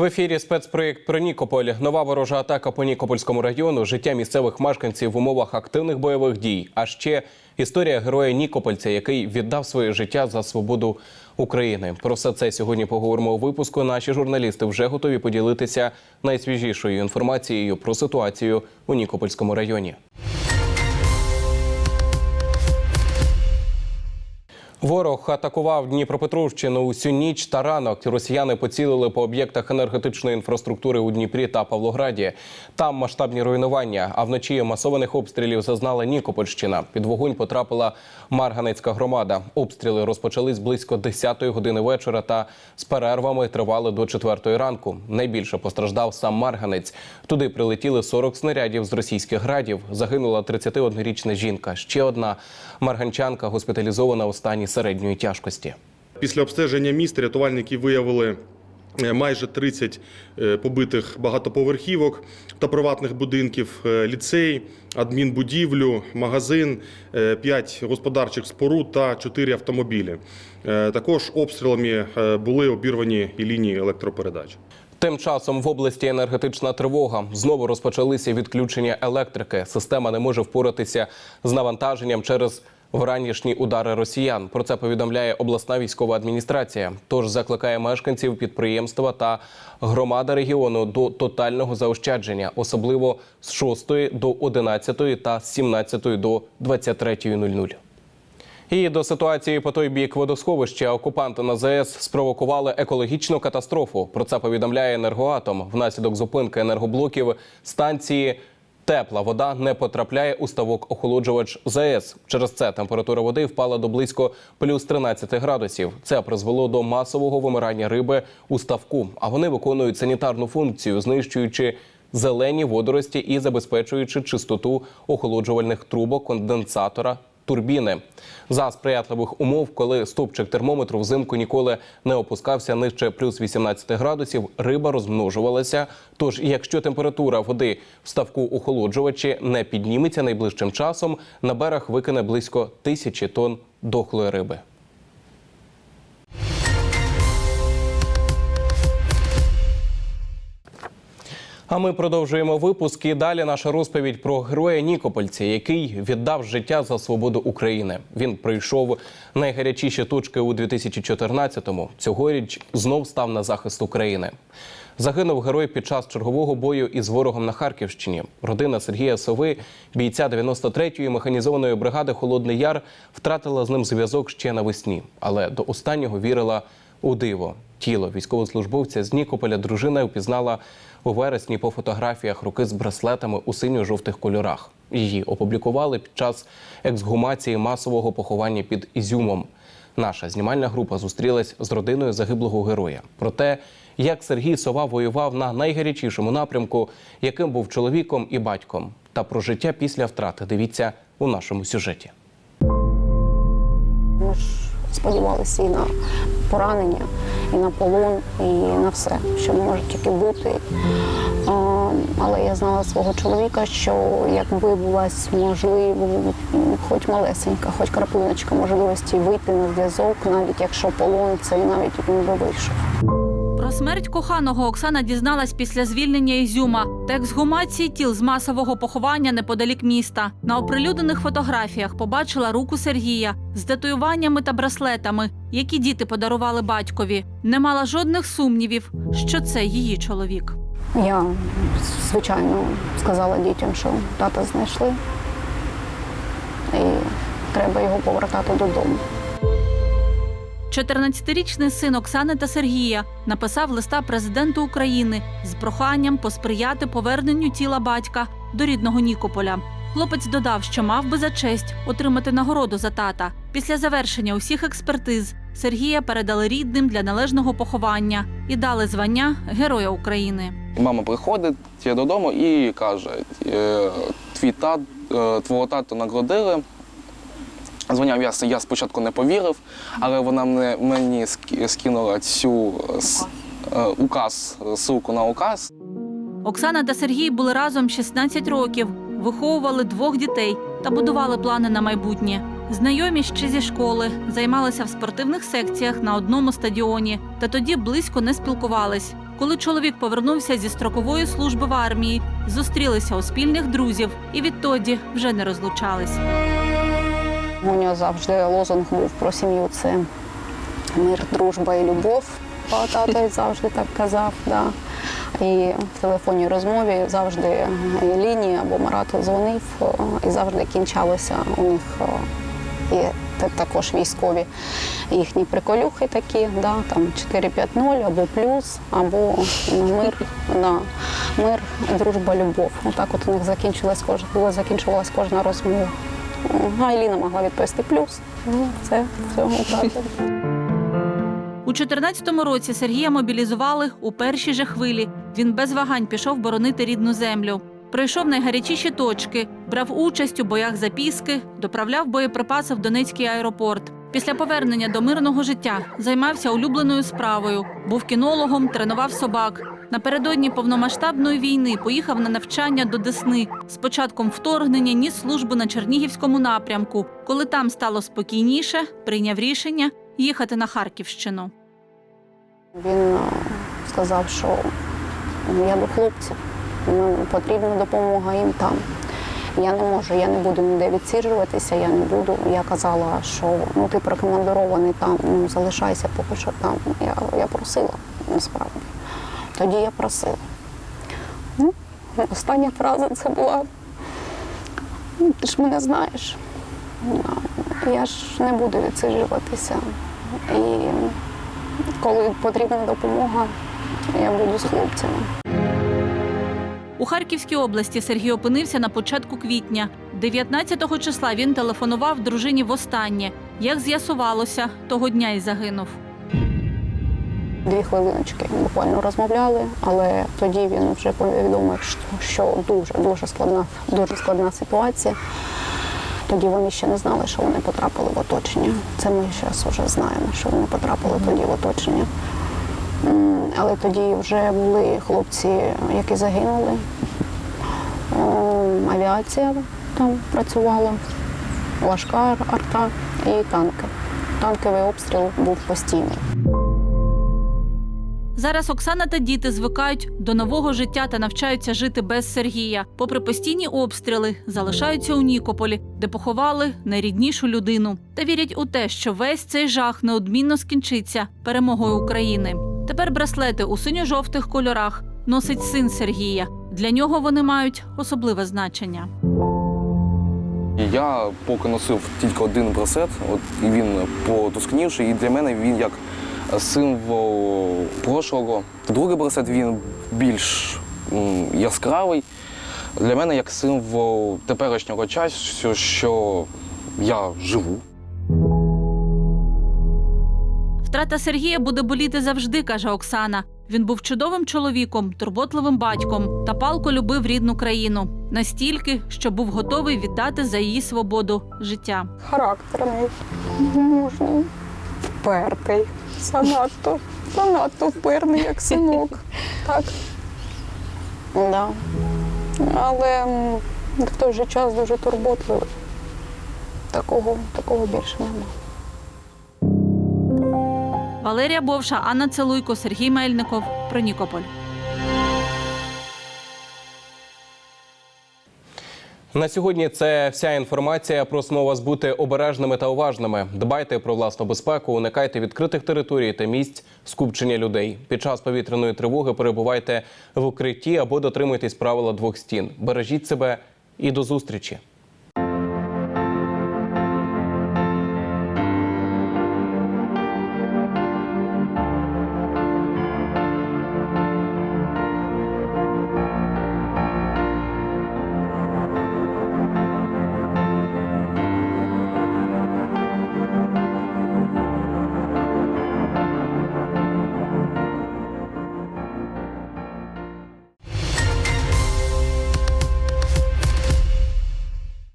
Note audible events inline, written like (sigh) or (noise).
В ефірі спецпроєкт про Нікополь. Нова ворожа атака по Нікопольському району, життя місцевих мешканців в умовах активних бойових дій. А ще історія героя Нікопольця, який віддав своє життя за свободу України. Про все це сьогодні поговоримо у випуску. Наші журналісти вже готові поділитися найсвіжішою інформацією про ситуацію у Нікопольському районі. Ворог атакував Дніпропетровщину усю ніч та ранок. Росіяни поцілили по об'єктах енергетичної інфраструктури у Дніпрі та Павлограді. Там масштабні руйнування. А вночі масованих обстрілів зазнала Нікопольщина. Під вогонь потрапила Марганецька громада. Обстріли розпочались близько 10-ї години вечора та з перервами тривали до 4-ї ранку. Найбільше постраждав сам Марганець. Туди прилетіли 40 снарядів з російських градів. Загинула 31-річна жінка. Ще одна марганчанка госпіталізована у стані середньої тяжкості. Після обстеження міста рятувальники виявили е, майже 30 е, побитих багатоповерхівок та приватних будинків, е, ліцей, адмінбудівлю, магазин, 5 господарчих споруд та 4 автомобілі. Також обстрілами були обірвані і лінії електропередач. Тим часом в області енергетична тривога. Знову розпочалися відключення електрики. Система не може впоратися з навантаженням через вранішні удари росіян. Про це повідомляє обласна військова адміністрація. Тож закликає мешканців підприємства та громада регіону до тотального заощадження, особливо з 6 до 11 та з 17 до 23.00. І до ситуації по той бік водосховища окупанти на ЗАЕС спровокували екологічну катастрофу. Про це повідомляє енергоатом. Внаслідок зупинки енергоблоків станції тепла вода не потрапляє у ставок охолоджувач ЗАЕС. Через це температура води впала до близько плюс 13 градусів. Це призвело до масового вимирання риби у ставку. А вони виконують санітарну функцію, знищуючи зелені водорості і забезпечуючи чистоту охолоджувальних трубок конденсатора турбіни. За сприятливих умов, коли стопчик термометру взимку ніколи не опускався нижче плюс 18 градусів, риба розмножувалася. Тож, якщо температура води в ставку охолоджувачі не підніметься найближчим часом, на берег викине близько тисячі тонн дохлої риби. А ми продовжуємо випуск. І далі наша розповідь про героя Нікопольця, який віддав життя за свободу України. Він пройшов найгарячіші точки у 2014-му. Цьогоріч знов став на захист України. Загинув герой під час чергового бою із ворогом на Харківщині. Родина Сергія Сови, бійця 93-ї механізованої бригади Холодний Яр, втратила з ним зв'язок ще навесні, але до останнього вірила у диво. Тіло військовослужбовця з Нікополя дружина впізнала у вересні по фотографіях руки з браслетами у синьо-жовтих кольорах. Її опублікували під час ексгумації масового поховання під Ізюмом. Наша знімальна група зустрілась з родиною загиблого героя. Про те, як Сергій Сова воював на найгарячішому напрямку, яким був чоловіком і батьком, та про життя після втрати. Дивіться у нашому сюжеті. Ми ж сподівалися і на поранення, і на полон, і на все, що може тільки бути. Але я знала свого чоловіка, що якби була можливо, хоч малесенька, хоч краплиночка можливості вийти на зв'язок, навіть якщо полон, це навіть він би вийшов. Смерть коханого Оксана дізналась після звільнення Ізюма та ексгумації тіл з масового поховання неподалік міста. На оприлюднених фотографіях побачила руку Сергія з татуюваннями та браслетами, які діти подарували батькові. Не мала жодних сумнівів, що це її чоловік. Я, звичайно, сказала дітям, що тата знайшли, і треба його повертати додому. 14-річний син Оксани та Сергія написав листа президенту України з проханням посприяти поверненню тіла батька до рідного Нікополя. Хлопець додав, що мав би за честь отримати нагороду за тата. Після завершення усіх експертиз Сергія передали рідним для належного поховання і дали звання Героя України. Мама приходить додому і каже: «Е, твій тат, е, твого тату нагородили. Дзвоняв я, я спочатку не повірив, але вона мене, мені скинула цю с- е, указ, ссылку на указ. Оксана та Сергій були разом 16 років, виховували двох дітей та будували плани на майбутнє. Знайомі ще зі школи, займалися в спортивних секціях на одному стадіоні, та тоді близько не спілкувались. Коли чоловік повернувся зі строкової служби в армії, зустрілися у спільних друзів і відтоді вже не розлучались. У нього завжди лозунг був про сім'ю це мир, дружба і любов. Тато завжди так казав. Да. І в телефонній розмові завжди лінії або Марат дзвонив, і завжди кінчалося у них і також військові їхні приколюхи такі, да, там 4-5-0 або плюс, або мир, на мир, дружба, любов. Отак от у них закінчилась кожна, закінчувалась кожна розмова. А Еліна могла відповісти плюс. Це все правда. У 14-му році Сергія мобілізували у першій же хвилі. Він без вагань пішов боронити рідну землю. Пройшов найгарячіші точки, брав участь у боях за Піски, доправляв боєприпаси в Донецький аеропорт. Після повернення до мирного життя займався улюбленою справою, був кінологом, тренував собак. Напередодні повномасштабної війни поїхав на навчання до Десни. З початком вторгнення ніс службу на Чернігівському напрямку. Коли там стало спокійніше, прийняв рішення їхати на Харківщину. Він е, сказав, що я до хлопців, ну, потрібна допомога їм там. Я не можу, я не буду ніде відсиджуватися, я не буду. Я казала, що ну ти прокомандирований там, ну залишайся поки що там. Я, я просила насправді. Тоді я просила. Ну, остання фраза це була. «Ну, Ти ж мене знаєш. Я ж не буду відсиджуватися. І коли потрібна допомога, я буду з хлопцями. У Харківській області Сергій опинився на початку квітня. 19-го числа він телефонував дружині востаннє. Як з'ясувалося, того дня й загинув. Дві хвилиночки буквально розмовляли, але тоді він вже повідомив, що- дуже дуже складна, дуже складна ситуація. Тоді вони ще не знали, що вони потрапили в оточення. Це ми зараз вже знаємо, що вони потрапили тоді в оточення. Але тоді вже були хлопці, які загинули. Авіація там працювала, важка арта і танки. Танковий обстріл був постійний. Зараз Оксана та діти звикають до нового життя та навчаються жити без Сергія. Попри постійні обстріли, залишаються у Нікополі, де поховали найріднішу людину, та вірять у те, що весь цей жах неодмінно скінчиться перемогою України. Тепер браслети у синьо-жовтих кольорах носить син Сергія. Для нього вони мають особливе значення. Я поки носив тільки один браслет, от і він потускнівший, і для мене він як символ прошлого. Другий браслет він більш яскравий. Для мене як символ теперішнього часу, що я живу. Втрата Сергія буде боліти завжди, каже Оксана. Він був чудовим чоловіком, турботливим батьком та палко любив рідну країну настільки, що був готовий віддати за її свободу життя. характерний, мужній, впертий, занадто, занадто впирний, як синок. (laughs) Так. Да. Але в той же час дуже турботливий. Такого, такого більше немає. Валерія Бовша, Анна Целуйко, Сергій Мельников. Про Нікополь. На сьогодні це вся інформація. Просимо вас бути обережними та уважними. Дбайте про власну безпеку, уникайте відкритих територій та місць скупчення людей. Під час повітряної тривоги перебувайте в укритті або дотримуйтесь правила двох стін. Бережіть себе і до зустрічі.